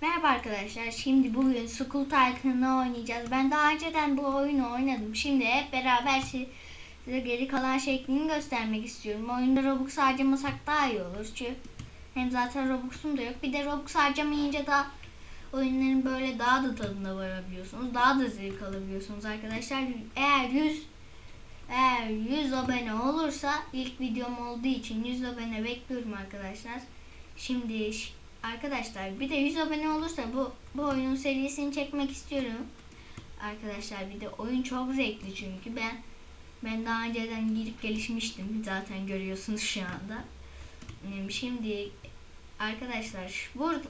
Merhaba arkadaşlar. Şimdi bugün School Tycoon'u oynayacağız. Ben daha önceden bu oyunu oynadım. Şimdi hep beraber si- size geri kalan şeklini göstermek istiyorum. Oyunda Robux harcamasak daha iyi olur. Çünkü hem zaten Robux'um da yok. Bir de Robux harcamayınca da oyunların böyle daha da tadına varabiliyorsunuz. Daha da zevk alabiliyorsunuz arkadaşlar. Eğer 100 eğer 100 abone olursa ilk videom olduğu için 100 abone bekliyorum arkadaşlar. Şimdi arkadaşlar bir de 100 abone olursa bu bu oyunun serisini çekmek istiyorum. Arkadaşlar bir de oyun çok zevkli çünkü ben ben daha önceden girip gelişmiştim. Zaten görüyorsunuz şu anda. Hmm, Şimdi arkadaşlar burada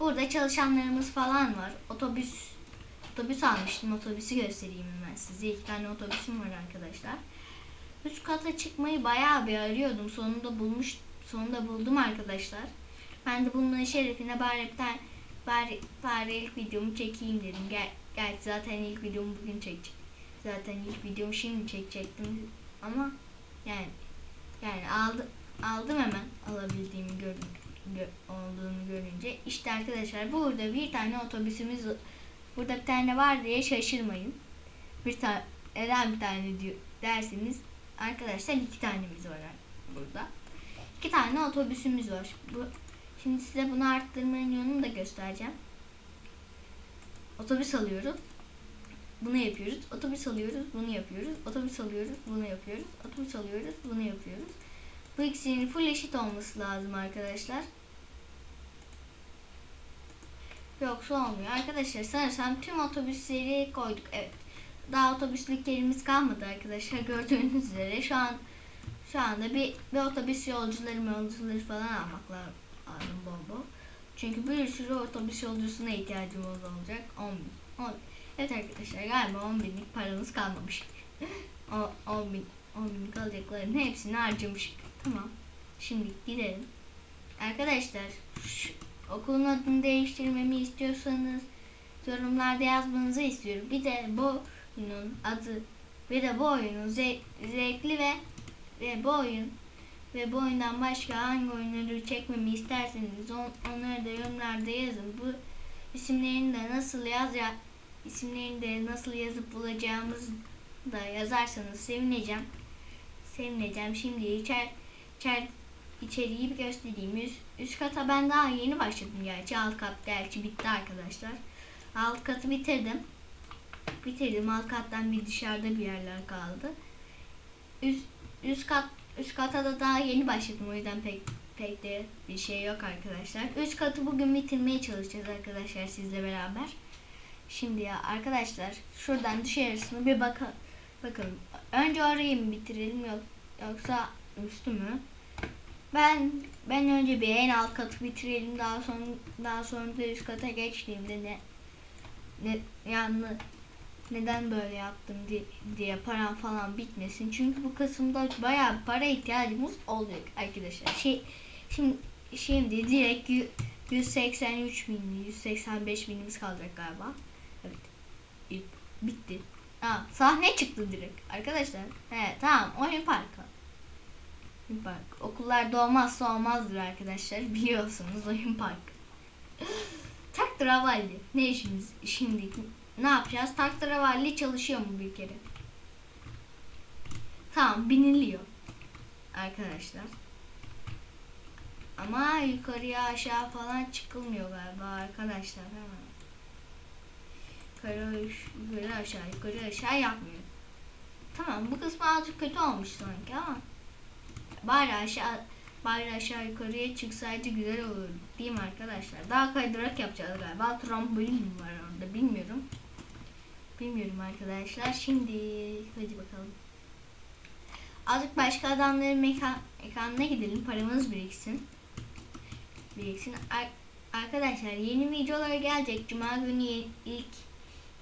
burada çalışanlarımız falan var. Otobüs otobüs almıştım. Otobüsü göstereyim hemen size. İki tane otobüsüm var arkadaşlar. Üst kata çıkmayı bayağı bir arıyordum. Sonunda bulmuş sonunda buldum arkadaşlar. Ben de bunun şerefine bari bir tane bari, bari ilk videomu çekeyim dedim. Ger gerçi zaten ilk videomu bugün çekecek. Zaten ilk videomu şimdi çekecektim ama yani yani aldı, aldım hemen alabildiğimi gör, gö- olduğunu görünce. İşte arkadaşlar burada bir tane otobüsümüz burada bir tane var diye şaşırmayın. Bir tane neden bir tane diyor derseniz arkadaşlar iki tanemiz var burada. İki tane otobüsümüz var. Bu Şimdi size bunu arttırmanın yolunu da göstereceğim. Otobüs alıyoruz. Bunu yapıyoruz. Otobüs alıyoruz. Bunu yapıyoruz. Otobüs alıyoruz. Bunu yapıyoruz. Otobüs alıyoruz. Bunu yapıyoruz. Bu ikisinin full eşit olması lazım arkadaşlar. Yoksa olmuyor. Arkadaşlar sanırsam tüm otobüsleri koyduk. Evet. Daha otobüslük yerimiz kalmadı arkadaşlar. Gördüğünüz üzere şu an şu anda bir, bir otobüs yolcuları yolcuları falan almak lazım lazım bol bol. Çünkü bir sürü otobüs yolcusuna ihtiyacımız olacak. 10 bin. 10 Evet arkadaşlar galiba 10 binlik paramız kalmamış. O 10 bin, 10 binlik alacakların hepsini harcamıştık. Tamam. Şimdi gidelim. Arkadaşlar şu, okulun adını değiştirmemi istiyorsanız yorumlarda yazmanızı istiyorum. Bir de bu oyunun adı ve de bu oyunun ze- zevkli ve ve bu oyun ve bu oyundan başka hangi oyunları çekmemi isterseniz on, onları da yorumlarda yazın. Bu isimlerini de nasıl yaz ya isimlerini de nasıl yazıp bulacağımızı da yazarsanız sevineceğim. Sevineceğim. Şimdi içer, içer içeriği bir göstereyim. Üst, üst kata ben daha yeni başladım gerçi. Alt kat gerçi bitti arkadaşlar. Alt katı bitirdim. Bitirdim. Alt kattan bir dışarıda bir yerler kaldı. Üst, üst kat Üst kata da daha yeni başladım o yüzden pek pek de bir şey yok arkadaşlar. Üst katı bugün bitirmeye çalışacağız arkadaşlar sizle beraber. Şimdi ya arkadaşlar şuradan dışarısına bir bakın. Bakın önce orayı mı bitirelim yok yoksa üstü mü? Ben ben önce bir en alt katı bitirelim daha sonra daha sonra da üst kata geçtiğimde ne ne yani neden böyle yaptım diye, param falan bitmesin. Çünkü bu kısımda bayağı para ihtiyacımız olacak arkadaşlar. Şey, şimdi, şimdi direkt yü- 183 bin, 185 binimiz kalacak galiba. Evet. Bitti. Ha, sahne çıktı direkt arkadaşlar. He tamam oyun parkı. Oyun parkı. Okullarda olmazsa olmazdır arkadaşlar. Biliyorsunuz oyun parkı. Taktravalli. Ne işimiz şimdi ne yapacağız? Taktravalli çalışıyor mu bir kere? Tamam biniliyor. Arkadaşlar. Ama yukarıya aşağı falan çıkılmıyor galiba arkadaşlar. Ha. Yukarı, yukarı aşağı yukarı aşağı yapmıyor. Tamam bu kısmı azıcık kötü olmuş sanki ama bari aşağı bari aşağı yukarıya çıksaydı güzel olurdu değil mi arkadaşlar? Daha kaydırak yapacağız galiba. Trambolin var orada bilmiyorum. Bilmiyorum arkadaşlar. Şimdi hadi bakalım. Azıcık başka adamların mekan mekanına gidelim. Paramız biriksin. Biriksin. Ar- arkadaşlar yeni videolar gelecek. Cuma günü ilk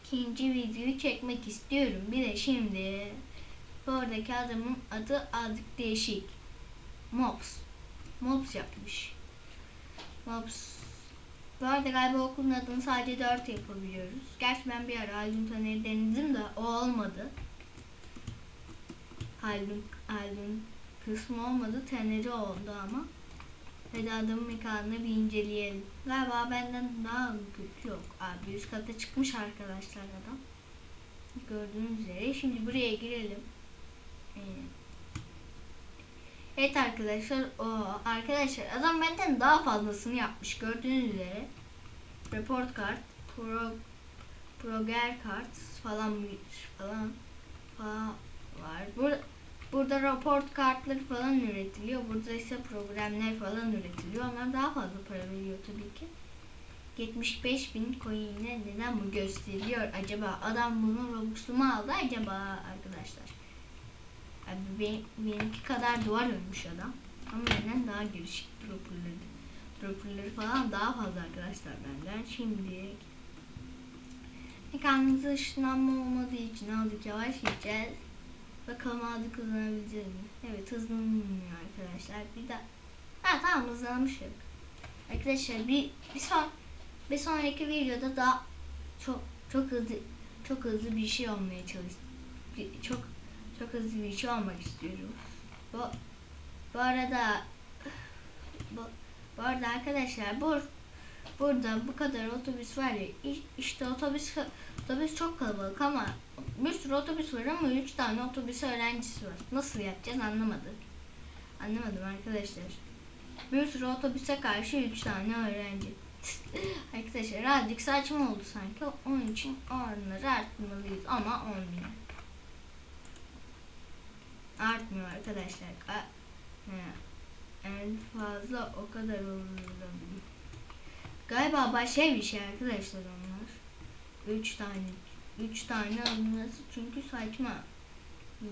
ikinci videoyu çekmek istiyorum. Bir de şimdi buradaki adamın adı azıcık değişik. Mops. Mops yapmış. Mops bu arada galiba okulun adını sadece 4 yapabiliyoruz. Gerçi ben bir ara albüm taneri denedim de o olmadı. Albüm, albüm kısmı olmadı. Teneri oldu ama. Hadi adamın mekanını bir inceleyelim. Galiba benden daha kötü yok. Abi üst kata çıkmış arkadaşlar adam. Gördüğünüz üzere. Şimdi buraya girelim. Ee, Evet arkadaşlar o arkadaşlar adam benden daha fazlasını yapmış gördüğünüz üzere. Report kart, pro proger kart falan falan falan var. Burada burada raport kartları falan üretiliyor. Burada ise programlar falan üretiliyor. Onlar daha fazla para veriyor tabii ki. 75 bin coin'e neden bu gösteriyor acaba? Adam bunu Robux'u mu aldı acaba arkadaşlar? Abi benim, benimki kadar duvar örmüş adam. Ama benden daha gelişik dropperları. Dropperları falan daha fazla arkadaşlar benden. Şimdi mekanımızda ışınlanma olmadığı için azıcık yavaş gideceğiz. Bakalım azıcık hızlanabileceğiz mi? Evet hızlanmıyor arkadaşlar. Bir daha. Ha tamam hızlanmışım. Arkadaşlar bir, bir son bir sonraki videoda daha çok çok hızlı çok hızlı bir şey olmaya çalış. Çok çok hızlı bir şey olmak istiyorum. Bu bu arada bu, bu arada arkadaşlar bu burada bu kadar otobüs var ya iş- işte otobüs otobüs çok kalabalık ama bir sürü otobüs var ama 3 tane otobüs öğrencisi var. Nasıl yapacağız anlamadım. Anlamadım arkadaşlar. Bir sürü otobüse karşı 3 tane öğrenci. arkadaşlar azıcık saçma oldu sanki. Onun için oranları arttırmalıyız ama olmuyor. Artmıyor arkadaşlar. A- en fazla o kadar olur. Galiba şey arkadaşlar onlar. Üç tane. Üç tane alınması çünkü saçma. Hmm,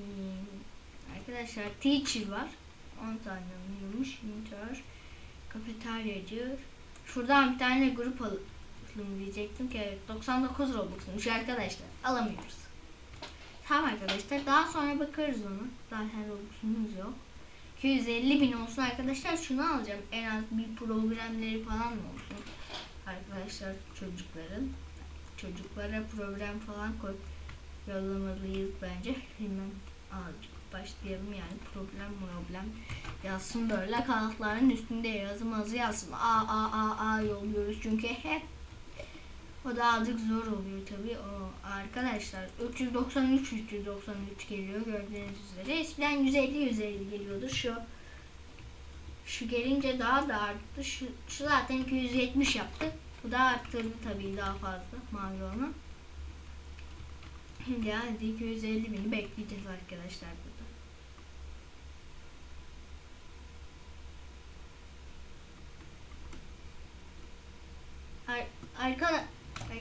Arkadaşlar teacher var. 10 tane alınıyormuş. Mentor. Kafeteryacı. Şuradan bir tane grup alalım diyecektim ki evet 99 Robux'muş arkadaşlar. Alamıyoruz. Tamam arkadaşlar daha sonra bakarız ona. Zaten Robux'umuz yok. 250 bin olsun arkadaşlar şunu alacağım. En az bir programları falan mı olsun. Arkadaşlar çocukların. Çocuklara program falan koy yollamalıyız bence. Hemen azıcık başlayalım yani problem problem yazsın böyle kağıtların üstünde yazımızı yazsın. A a a a yolluyoruz çünkü hep o da azıcık zor oluyor tabii. O arkadaşlar 393 393 geliyor gördüğünüz üzere. Eskiden 150 150 geliyordu. Şu şu gelince daha da arttı. Şu, şu zaten 270 yaptı. Bu da arttırdı tabii daha fazla mavi olan. Şimdi hadi 250 bini bekleyeceğiz arkadaşlar burada. Ar- arka-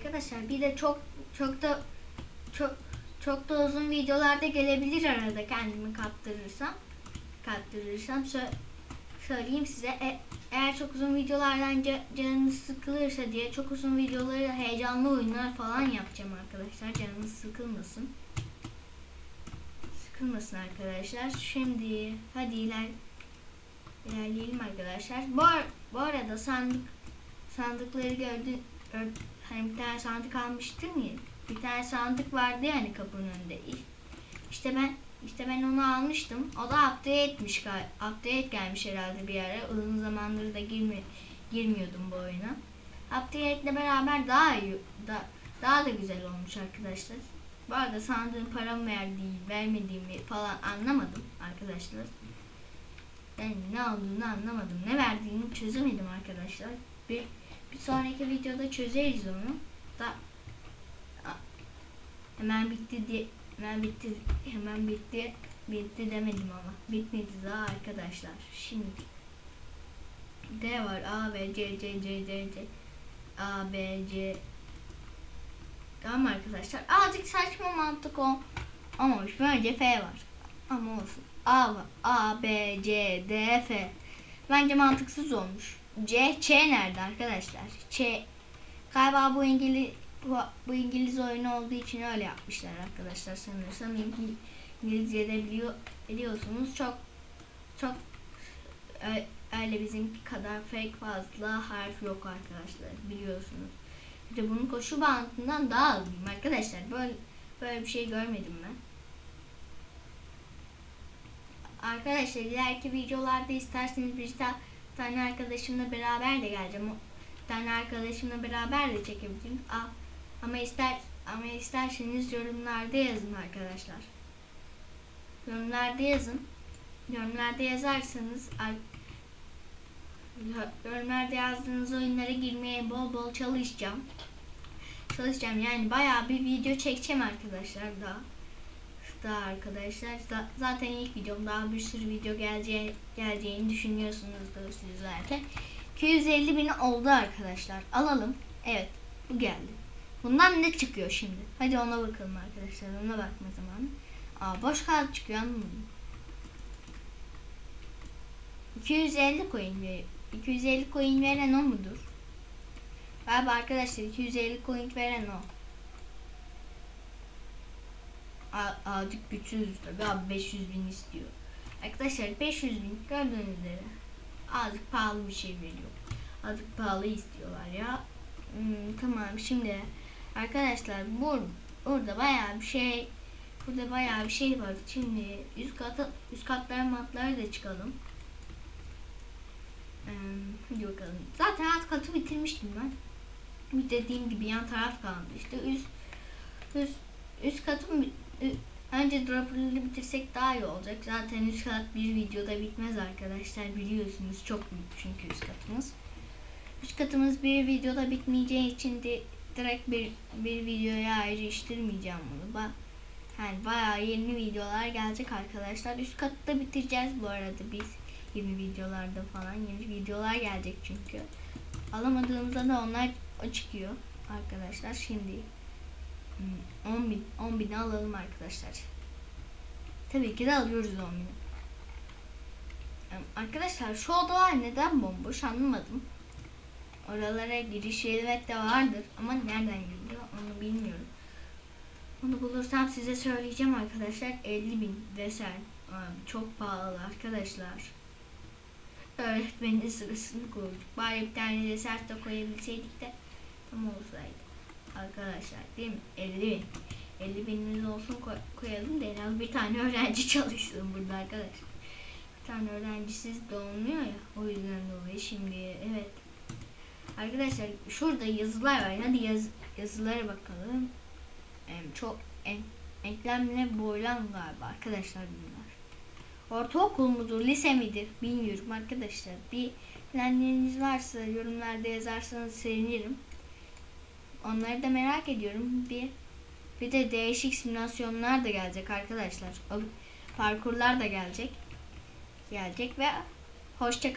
arkadaşlar bir de çok çok da çok çok da uzun videolarda gelebilir arada kendimi kaptırırsam. Kaptırırsam sö- söyleyeyim size. E- eğer çok uzun videolardan ca- canınız sıkılırsa diye çok uzun videoları heyecanlı oyunlar falan yapacağım arkadaşlar. Canınız sıkılmasın. Sıkılmasın arkadaşlar. Şimdi hadi iler ilerleyelim arkadaşlar. Bu, ar- bu arada sandık sandıkları gördün gör- hani bir tane sandık almıştım ya bir tane sandık vardı yani kapının önünde işte ben işte ben onu almıştım. O da update etmiş update gelmiş herhalde bir ara. Uzun zamandır da girmi girmiyordum bu oyuna. Update ile beraber daha iyi da, daha da güzel olmuş arkadaşlar. Bu arada sandığın param verdiği, vermediğimi falan anlamadım arkadaşlar. Ben ne olduğunu anlamadım. Ne verdiğini çözemedim arkadaşlar. Bir, bir sonraki videoda çözeriz onu. Da hemen bitti diye hemen bitti hemen bitti bitti demedim ama. Bitmedi daha arkadaşlar. Şimdi. D var. A B C C C C C. A B C. Tamam arkadaşlar. Azıcık saçma mantık o olmamış bence F var. Ama olsun. A A B C D F. Bence mantıksız olmuş C Ç nerede arkadaşlar Ç galiba bu İngiliz bu, bu İngiliz oyunu olduğu için öyle yapmışlar arkadaşlar sanırsam İngil, İngilizce'de biliyor, biliyorsunuz çok çok öyle bizimki kadar fake fazla harf yok arkadaşlar biliyorsunuz. Bir de bunun koşu bandından daha azıyım arkadaşlar böyle böyle bir şey görmedim ben. Arkadaşlar ileriki videolarda isterseniz bir daha tane arkadaşımla beraber de geleceğim. Bir tane arkadaşımla beraber de çekebilirim. Aa, ama ister ama isterseniz yorumlarda yazın arkadaşlar. Yorumlarda yazın. Yorumlarda yazarsanız ar- yorumlarda yazdığınız oyunlara girmeye bol bol çalışacağım. Çalışacağım yani bayağı bir video çekeceğim arkadaşlar daha. Daha arkadaşlar za- zaten ilk videom daha bir sürü video geleceği, geleceğini düşünüyorsunuzdur sizler de. 250 bin oldu arkadaşlar. Alalım. Evet bu geldi. Bundan ne çıkıyor şimdi? Hadi ona bakalım arkadaşlar. Ona bakma zamanı. Aa boş kağıt çıkıyor anlamadım. 250 coin veriyor. 250 coin veren o mudur? Galiba arkadaşlar 250 coin veren o. Azıcık güçsüz tabi abi 500 bin istiyor. Arkadaşlar 500 bin gördüğünüz üzere azıcık pahalı bir şey veriyor. Azıcık pahalı istiyorlar ya. Hmm, tamam şimdi arkadaşlar bur burada bayağı bir şey burada bayağı bir şey var. Şimdi üst kata üst katlara matlara da çıkalım. Ee, hadi bakalım. Zaten alt katı bitirmiştim ben. Bir dediğim gibi yan taraf kaldı. İşte üst üst üst katı önce dropper'ları bitirsek daha iyi olacak. Zaten üst kat bir videoda bitmez arkadaşlar. Biliyorsunuz çok büyük çünkü üst katımız. Üst katımız bir videoda bitmeyeceği için de direkt bir bir videoya ayrıştırmayacağım bunu. Ba yani bayağı yeni videolar gelecek arkadaşlar. Üst katta bitireceğiz bu arada biz yeni videolarda falan yeni videolar gelecek çünkü. Alamadığımızda da onlar çıkıyor arkadaşlar. Şimdi 10 bin, 10 bini alalım arkadaşlar. Tabii ki de alıyoruz 10 bini. Arkadaşlar şu odalar neden bomboş anlamadım. Oralara giriş elbette vardır ama nereden geliyor onu bilmiyorum. Onu bulursam size söyleyeceğim arkadaşlar. 50 bin desen. Çok pahalı arkadaşlar. Öğretmenin sırasını koyduk. Bari bir tane desert de koyabilseydik de tam olsaydı. Arkadaşlar değil mi? 50 bin. 50 binimiz olsun koy- koyalım da en az bir tane öğrenci çalışsın burada arkadaşlar. Bir tane öğrencisiz de olmuyor ya. O yüzden dolayı şimdi evet. Arkadaşlar şurada yazılar var. Hadi yaz, yazılara bakalım. Em, çok en, eklemle boylan galiba arkadaşlar bunlar. Ortaokul mudur, lise midir bilmiyorum arkadaşlar. Bir bilenleriniz varsa yorumlarda yazarsanız sevinirim. Onları da merak ediyorum. Bir bir de değişik simülasyonlar da gelecek arkadaşlar. O parkurlar da gelecek. Gelecek ve hoşçakalın.